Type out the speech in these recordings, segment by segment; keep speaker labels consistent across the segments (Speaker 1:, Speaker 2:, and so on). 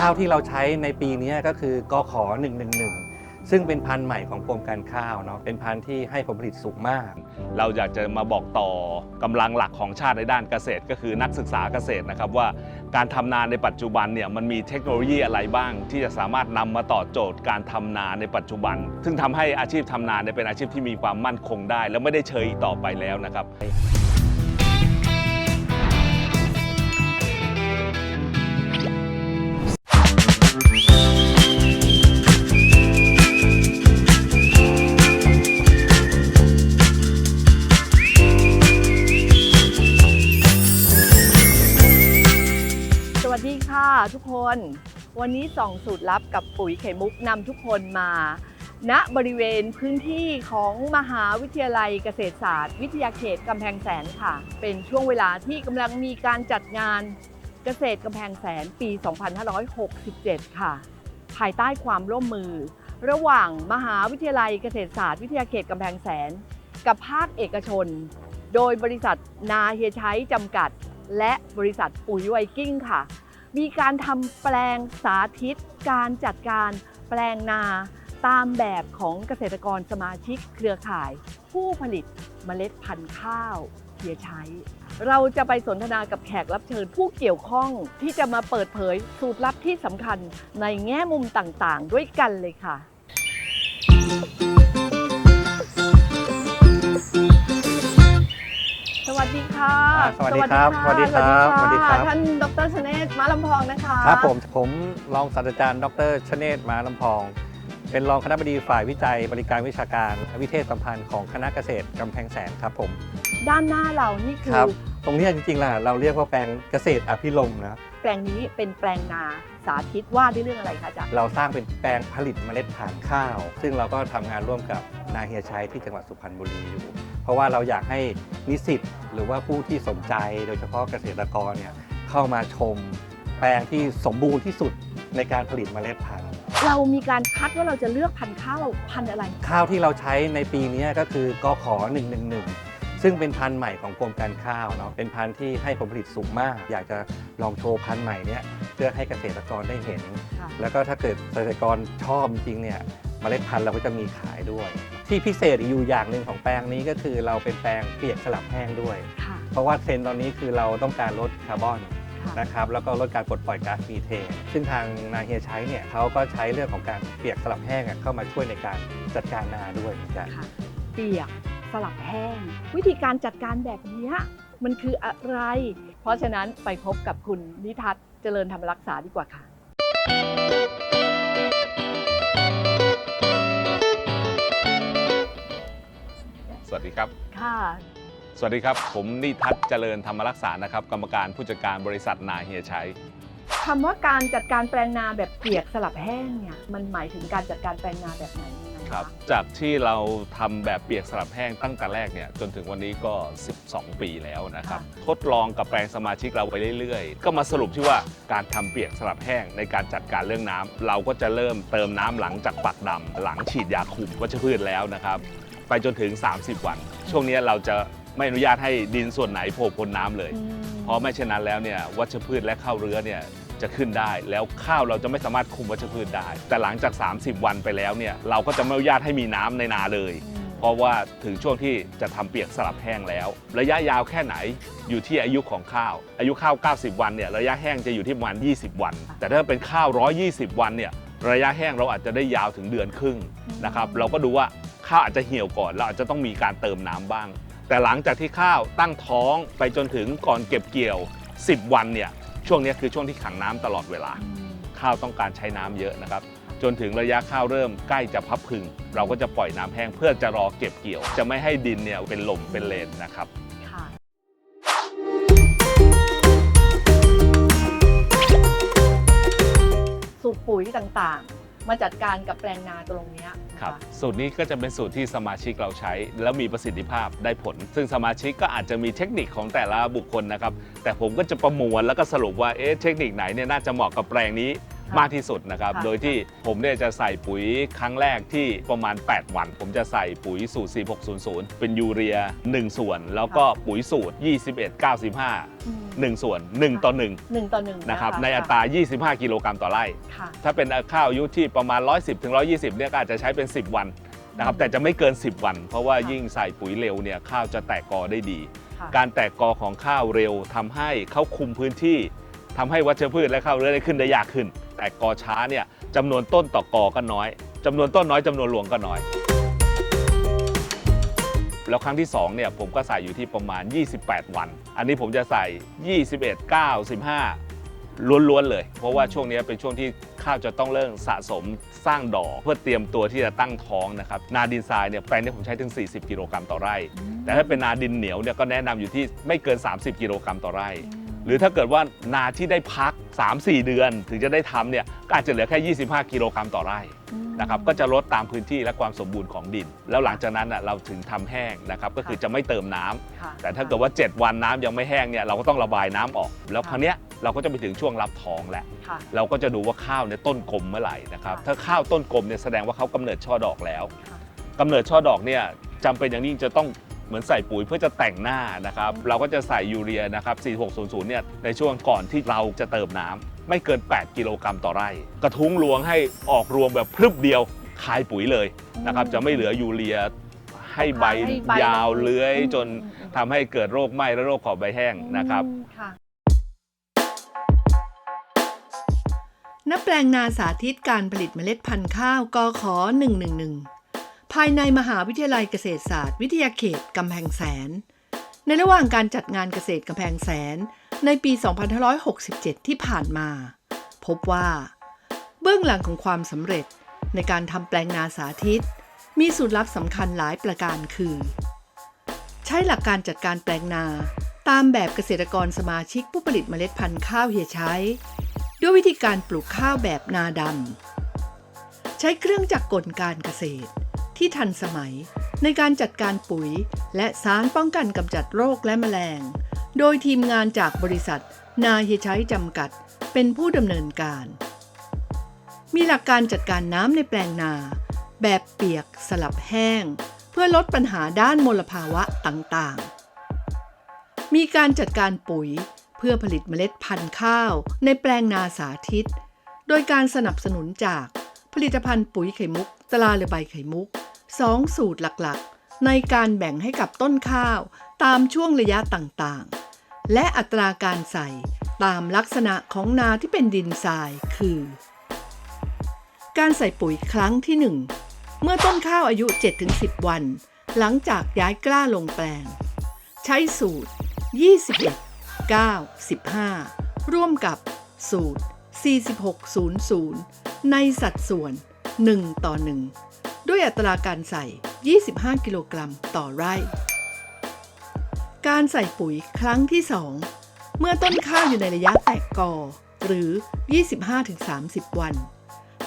Speaker 1: ข้าวที่เราใช้ในปีนี้ก็คือกขอ111 ซึ่งเป็นพันธุ์ใหม่ของกรมการข้าวเนาะเป็นพันธุ์ที่ให้ผลผลิตสูงมาก
Speaker 2: เราอยากจะมาบอกต่อกำลังหลักของชาติในด้านเกษตร ก็คือนักศึกษาเกษตรนะครับว่าการทำนาในปัจจุบันเนี่ยมันมีเทคโนโลยีอะไรบ้าง ที่จะสามารถนำมาต่อโจทย์การทำนาในปัจจุบัน ซึ่งทำให้อาชีพทำนาเนี่ยเป็นอาชีพที่มีความมั่นคงได้ และไม่ได้เชยอีกต่อไปแล้วนะครับ
Speaker 3: ทุกคน วันนี้ส่องสูตรลับกับปุ๋ยไข่มุกนำทุกคนมาณบริเวณพื้นที่ของมหาวิทยาลัยเกษตรศาสตร์ วิทยาเขตกำแพงแสนค่ะ เป็นช่วงเวลาที่กำลังมีการจัดงานเกษตรกำแพงแสนปี 2567 ค่ะ ภายใต้ความร่วมมือ ระหว่างมหาวิทยาลัยเกษตรศาสตร์วิทยาเขตกำแพงแสน กับภาคเอกชน โดยบริษัทนาเฮียชัยจำกัด และบริษัทปุ๋ยไวกิ้งค่ะ มีการทำแปลงสาธิต การจัดการแปลงนาตามแบบของเกษตรกรสมาชิกเครือข่าย ผู้ผลิตเมล็ดพันธุ์ข้าวเพียใช้ เราจะไปสนทนากับแขกรับเชิญผู้เกี่ยวข้องที่จะมาเปิดเผยสูตรลับที่สำคัญในแง่มุมต่างๆ ด้วยกันเลยค่ะ
Speaker 1: สวัสดีครับะสวัสดีครับ
Speaker 3: สวัสดี
Speaker 1: สวัสดีครั
Speaker 3: ค่ะ
Speaker 1: บ
Speaker 3: ท่านดรชเนศมาลำพองนะคะ
Speaker 1: ครับผมผมรองศาสตราจารย์ดรชเนศมาลำพอง เป็นรองคณบดีฝ่ายวิจัยบริการวิชาการและวิเทศสัมพันธ์ของคณะเกษตรกำแพงแสนครับผม
Speaker 3: ด้านหน้าเรานี่คื
Speaker 1: ครั
Speaker 3: อ
Speaker 1: บตรงเนี้ยจริงๆล่ะเราเรียกว่าแปลงเกษตรอภิรมย์นะ
Speaker 3: แปลงนี้เป็นแปลงนาสาธิตว่าด้วยเรื่องอะไรคะอาจารย์
Speaker 1: เราสร้างเป็นแปลงผลิตเมล็ดพันธุ์ข้าว ซึ่งเราก็ทำงานร่วมกับนาเฮียชัยที่จังหวัดสุพรรณบุรีอยู่เพ ราะว่าเราอยากให้นิสิตหรือว่าผู้ที่สนใจโดยเฉพาะเกษตรกรเนี่ยเข้ามาชมแปลงที่สมบูรณ์ที่สุดในการผลิตเมล็ดพันธุ์
Speaker 3: เรามีการคัดว่าเราจะเลือกพันธุ์ข้าวพันธุ์อะไร
Speaker 1: ข้าวที่เราใช้ในปีนี้ก็คือกขอ111 ซึ่งเป็นพันธุ์ใหม่ของกรมการข้าวเนาะเป็นพันธุ์ที่ให้ผลผลิตสูงมาก อยากจะลองโชว์พันธุ์ใหม่เนี้ยเพื่อให้เกษตรกรได้เห็น
Speaker 3: ค่ะ
Speaker 1: แล้วก็ถ้าเกิดเกษตรกรชอบจริงๆเนี่ยเมล็ดพันธุ์เราก็จะมีขายด้วย ที่พิเศษอีกอยู่อย่างหนึ่งของแปลงนี้ก็คือเราเป็นแปลงเปียกสลับแห้งด้วย
Speaker 3: ค่ะ
Speaker 1: เพราะว่าเทรนด์ตอนนี้คือเราต้องการลดคาร์บอน
Speaker 3: ค่ะ
Speaker 1: นะครับแล้วก็ลดการปลดปล่อยก๊าซมีเทนซึ่งทางนาเฮียใช้เนี่ยเขาก็ใช้เรื่องของการเปียกสลับแห้งอะเข้ามาช่วยในการจัดการนาด้วยเหมือนกัน
Speaker 3: ค่ะ เปียกสลับแห้ง วิธีการจัดการแบบเนี้ยมันคืออะไร เพราะฉะนั้นไปพบกับคุณนิทัศน์เจริญธรรมรักษาดีกว่าค่ะ
Speaker 2: สวัสดีครับ
Speaker 3: ค่ะ
Speaker 2: สวัสดีครับ ผมนิทัศน์เจริญธรรมรักษานะครับ กรรมการผู้จัดการบริษัทนาเฮียชัย
Speaker 3: คำว่าการจัดการแปลงนาแบบเปียกสลับแห้งเนี่ยมันหมายถึงการจัดการแปลงนาแบบไหนยังไงะ
Speaker 2: ครับ จากที่เราทำแบบเปียกสลับแห้งตั้งแต่แรกเนี่ยจนถึงวันนี้ก็ 12 ปีแล้วนะครับ ทดลองกับแปลงสมาชิกเราไปเรื่อยๆ ก็มาสรุปที่ว่าการทำเปียกสลับแห้งในการจัดการเรื่องน้ำเราก็จะเริ่มเติมน้ำหลังจากปักดำหลังฉีดยาคุมวัชพืชแล้วนะครับ ไปจนถึง 30 วัน ช่วงนี้เราจะไม่อนุญาตให้ดินส่วนไหนโผล่พ้นน้ำเลย
Speaker 3: อืม
Speaker 2: เพราะไม่เช่นนั้นแล้วเนี่ยวัชพืชและข้าวเรือเนี่ยจะขึ้นได้ แล้วข้าวเราจะไม่สามารถคุมวัชพืชได้ แต่หลังจาก 30 วันไปแล้วเนี่ยเราก็จะไม่อนุญาตให้มีน้ำในนาเลย
Speaker 3: อืม
Speaker 2: เพราะว่าถึงช่วงที่จะทำเปียกสลับแห้งแล้ว ระยะยาวแค่ไหนอยู่ที่อายุของข้าว อายุข้าว 90 วันเนี่ยระยะแห้งจะอยู่ที่ประมาณ 20 วัน แต่ถ้าเป็นข้าว 120 วันเนี่ยระยะแห้งเราอาจจะได้ยาวถึงเดือนครึ่งนะครับเราก็ดูว่า ข้าวอาจจะเหี่ยวก่อนเราอาจจะต้องมีการเติมน้ำบ้าง แต่หลังจากที่ข้าวตั้งท้องไปจนถึงก่อนเก็บเกี่ยว 10 วันเนี่ยช่วงเนี้ยคือช่วงที่ขังน้ำตลอดเวลา
Speaker 3: อืม
Speaker 2: ข้าวต้องการใช้น้ำเยอะนะครับ จนถึงระยะข้าวเริ่มใกล้จะพับพึง เราก็จะปล่อยน้ำแห้งเพื่อจะรอเก็บเกี่ยว จะไม่ให้ดินเนี่ยเป็นหล่มเป็นเลนนะครับ
Speaker 3: ค่ะสูตรปุ๋ยต่างๆ มาจัดการกับแปลงนาตรงเนี้ย
Speaker 2: ครับะสูตรนี้ก็จะเป็นสูตรที่สมาชิกเราใช้ แล้วมีประสิทธิภาพได้ผล ซึ่งสมาชิกก็อาจจะมีเทคนิคของแต่ละบุคคลนะครับ แต่ผมก็จะประมวลแล้วก็สรุปว่าเอ๊ะเทคนิคไหนเนี่ยน่าจะเหมาะกับแปลงนี้
Speaker 3: ค่ะ
Speaker 2: มากที่สุดนะครับ
Speaker 3: ค่ะ
Speaker 2: โดยที่ผมเนี่ยจะใส่ปุ๋ยครั้งแรกที่ประมาณ 8 วัน ผมจะใส่ปุ๋ยสูตร 4600 เป็นยูเรีย 1 ส่วน แล้วก็ปุ๋ยสูตร 21 95
Speaker 3: อืม
Speaker 2: 1 ส่วน 1 ต่อ 1
Speaker 3: หนึ่งต่อหนึ่ง
Speaker 2: นะครับในอัตรา 25 กิโลกรัมต่อไร่
Speaker 3: ค่ะ
Speaker 2: ถ้าเป็นข้าวอายุที่ประมาณ 110ถึง120เนี่ยก็อาจจะใช้เป็น 10 วันนะครับ แต่จะไม่เกิน 10 วัน เพราะว่า
Speaker 3: ค่ะ
Speaker 2: ยิ่งใส่ปุ๋ยเร็วเนี่ยข้าวจะแตกกอได้ดี
Speaker 3: ค่ะ
Speaker 2: การแตกกอของข้าวเร็วทำให้เขาคุมพื้นที่ ทำให้วัชพืชและข้าวเรือได้ขึ้นได้ยากขึ้น แต่กอช้าเนี่ยจำนวนต้นต่อกอก็น้อยจำนวนต้นน้อยจำนวนรวงก็น้อย แล้วครั้งที่2เนี่ยผมก็ใส่อยู่ที่ประมาณ 28 วัน อันนี้ผมจะใส่ 21 9 15 ล้วนๆเลย เพราะว่าช่วงนี้เป็นช่วงที่ข้าวจะต้องเริ่มสะสมสร้างดอกเพื่อเตรียมตัวที่จะตั้งท้องนะครับนาดินทรายเนี่ยแปลงนี้ผมใช้ถึง 40 กิโลกรัมต่อไร่ แต่ถ้าเป็นนาดินเหนียวเนี่ยก็แนะนำอยู่ที่ไม่เกิน 30 กิโลกรัมต่อไร่ หรือถ้าเกิดว่านาที่ได้พัก 3-4 เดือน ถึงจะได้ทำเนี่ยก็อาจจะเหลือแค่ 25 กิโลกรัมต่อไร่นะครับก็จะลดตามพื้นที่และความสมบูรณ์ของดิน แล้วหลังจากนั้นน่ะเราถึงทำแห้งนะครับก็คือจะไม่เติมน้ำ
Speaker 3: ค่ะ
Speaker 2: แต่ถ้าเกิดว่า 7 วันน้ำยังไม่แห้งเนี่ยเราก็ต้องระบายน้ำออก แล้ว
Speaker 3: ค่ะ
Speaker 2: ครั้งเนี้ยเราก็จะไปถึงช่วงรับท้องแล้ว
Speaker 3: ค่ะ
Speaker 2: เราก็จะดูว่าข้าวเนี่ยต้นกลมเมื่อไหร่นะครับ
Speaker 3: ค่ะ
Speaker 2: ถ้าข้าวต้นกลมเนี่ยแสดงว่าเขากำเนิดช่อดอกแล้ว
Speaker 3: ค่ะ
Speaker 2: กำเนิดช่อดอกเนี่ยจำเป็นอย่างยิ่งจะต้อง เหมือนใส่ปุ๋ยเพื่อจะแต่งหน้านะครับ
Speaker 3: อืม
Speaker 2: เราก็จะใส่ยูเรียนะครับ 4600 เนี่ยในช่วงก่อนที่เราจะเติมน้ำไม่เกิน 8 กิโลกรัมต่อไร่ กระทุ้งรวงให้ออกรวงแบบพรึบเดียวคายปุ๋ยเลยนะครับจะไม่เหลือยูเรียให้ใบ
Speaker 3: ให้ใบ
Speaker 2: ยาวเลื้อย
Speaker 3: อืม
Speaker 2: จน
Speaker 3: อืมอืม
Speaker 2: ทำให้เกิดโรคไหม้และโรคขอบใบแห้งนะครับ
Speaker 3: อืมค่ะ
Speaker 4: ณแปลงนาสาธิตการผลิตเมล็ดพันธุ์ข้าวกข 111 ภายในมหาวิทยาลัยเกษตรศาสตร์ วิทยาเขตกำแพงแสน ในระหว่างการจัดงานเกษตรกำแพงแสน ในปี 2567 ที่ผ่านมา พบว่า เบื้องหลังของความสำเร็จในการทำแปลงนาสาธิต มีสูตรลับสำคัญหลายประการคือ ใช้หลักการจัดการแปลงนาตามแบบเกษตรกรสมาชิกผู้ผลิตเมล็ดพันธุ์ข้าวเฮียใช้ ด้วยวิธีการปลูกข้าวแบบนาดำใช้เครื่องจักรกลการเกษตร ที่ทันสมัย ในการจัดการปุ๋ย และสารป้องกันกำจัดโรคและแมลง โดยทีมงานจากบริษัท นาเฮียจำกัด เป็นผู้ดำเนินการ มีหลักการจัดการน้ำในแปลงนา แบบเปียกสลับแห้ง เพื่อลดปัญหาด้านมลภาวะต่างๆ มีการจัดการปุ๋ยเพื่อผลิตเมล็ดพันธุ์ข้าวในแปลงนาสาธิต โดยการสนับสนุนจากผลิตภัณฑ์ปุ๋ยไข่มุกตราเรือใบไข่มุก สองสูตรหลักๆ ในการแบ่งให้กับต้นข้าวตามช่วงระยะต่างๆ และอัตราการใส่ตามลักษณะของนาที่เป็นดินทรายคือ การใส่ปุ๋ยครั้งที่ 1 เมื่อต้นข้าวอายุ 7-10 วัน หลังจากย้ายกล้าลงแปลง ใช้สูตร 21 9 15 ร่วมกับสูตร 4600 ในสัดส่วน 1 ต่อ 1 ด้วยอัตราการใส่ 25 กิโลกรัมต่อไร่ การใส่ปุ๋ยครั้งที่ 2 เมื่อต้นข้าวอยู่ในระยะแตกกอ หรือ 25-30 วัน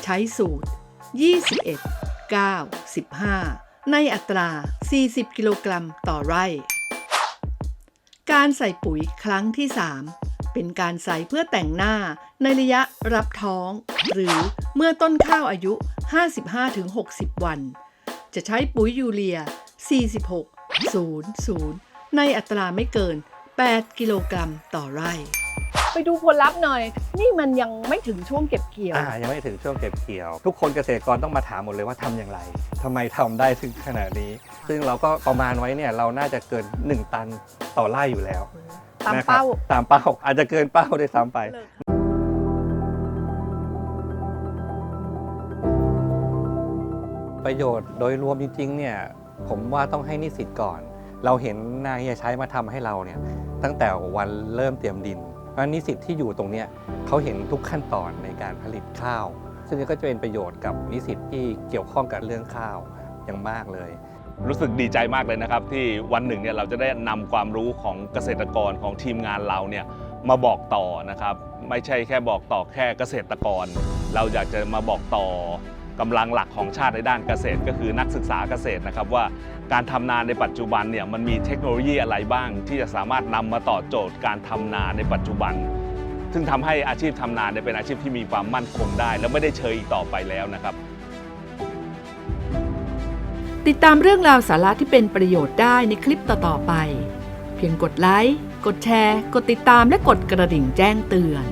Speaker 4: ใช้สูตร 21 9 15 ในอัตรา 40 กิโลกรัมต่อไร่ การใส่ปุ๋ยครั้งที่ 3 เป็นการใส่เพื่อแต่งหน้า ในระยะรับท้อง หรือเมื่อต้นข้าวอายุ 55-60 วัน จะใช้ปุ๋ยยูเรีย 46 00 ในอัตราไม่เกิน 8 กิโลกรัมต่อไร่
Speaker 3: ไปดูผลลัพธ์หน่อย นี่มันยังไม่ถึงช่วงเก็บเกี่ยว
Speaker 1: อ่า ยังไม่ถึงช่วงเก็บเกี่ยว ทุกคนเกษตรกรต้องมาถามหมดเลยว่าทำอย่างไรทำไมทำได้ถึงขนาดนี้ ซึ่งเราก็ประมาณไว้เนี่ยเราน่าจะเกิน 1 ตันต่อไร่อยู่แล้ว
Speaker 3: ตาม
Speaker 1: นะครับ
Speaker 3: เป้า
Speaker 1: ตามเป้า อาจจะเกินเป้าด้วยซ้ำไปประโยชน์โดยรวมจริงๆ เนี่ย ผมว่าต้องให้นิสิตก่อน เราเห็นนายเฮียใช้มาทำให้เราเนี่ย ตั้งแต่วันเริ่มเตรียมดิน เพราะฉะนั้นนิสิตที่อยู่ตรงเนี้ยเขาเห็นทุกขั้นตอนในการผลิตข้าว ซึ่งก็จะเป็นประโยชน์กับนิสิตที่เกี่ยวข้องกับเรื่องข้าวอย่างมากเลย
Speaker 2: รู้สึกดีใจมากเลยนะครับ ที่วันหนึ่งเนี่ยเราจะได้นำความรู้ของเกษตรกรของทีมงานเราเนี่ยมาบอกต่อนะครับ ไม่ใช่แค่บอกต่อแค่เกษตรกร เราอยากจะมาบอกต่อกำลังหลักของชาติในด้านเกษตร ก็คือนักศึกษาเกษตรนะครับว่าการทำนาในปัจจุบันเนี่ยมันมีเทคโนโลยีอะไรบ้าง ที่จะสามารถนำมาต่อโจทย์การทำนาในปัจจุบัน ซึ่งทำให้อาชีพทำนาเนี่ยเป็นอาชีพที่มีความมั่นคงได้ และไม่ได้เชยอีกต่อไปแล้วนะครับ
Speaker 4: ติดตามเรื่องราวสาระที่เป็นประโยชน์ได้ในคลิปต่อ ๆ ไป เพียงกดไลค์ กดแชร์ กดติดตามและกดกระดิ่งแจ้งเตือน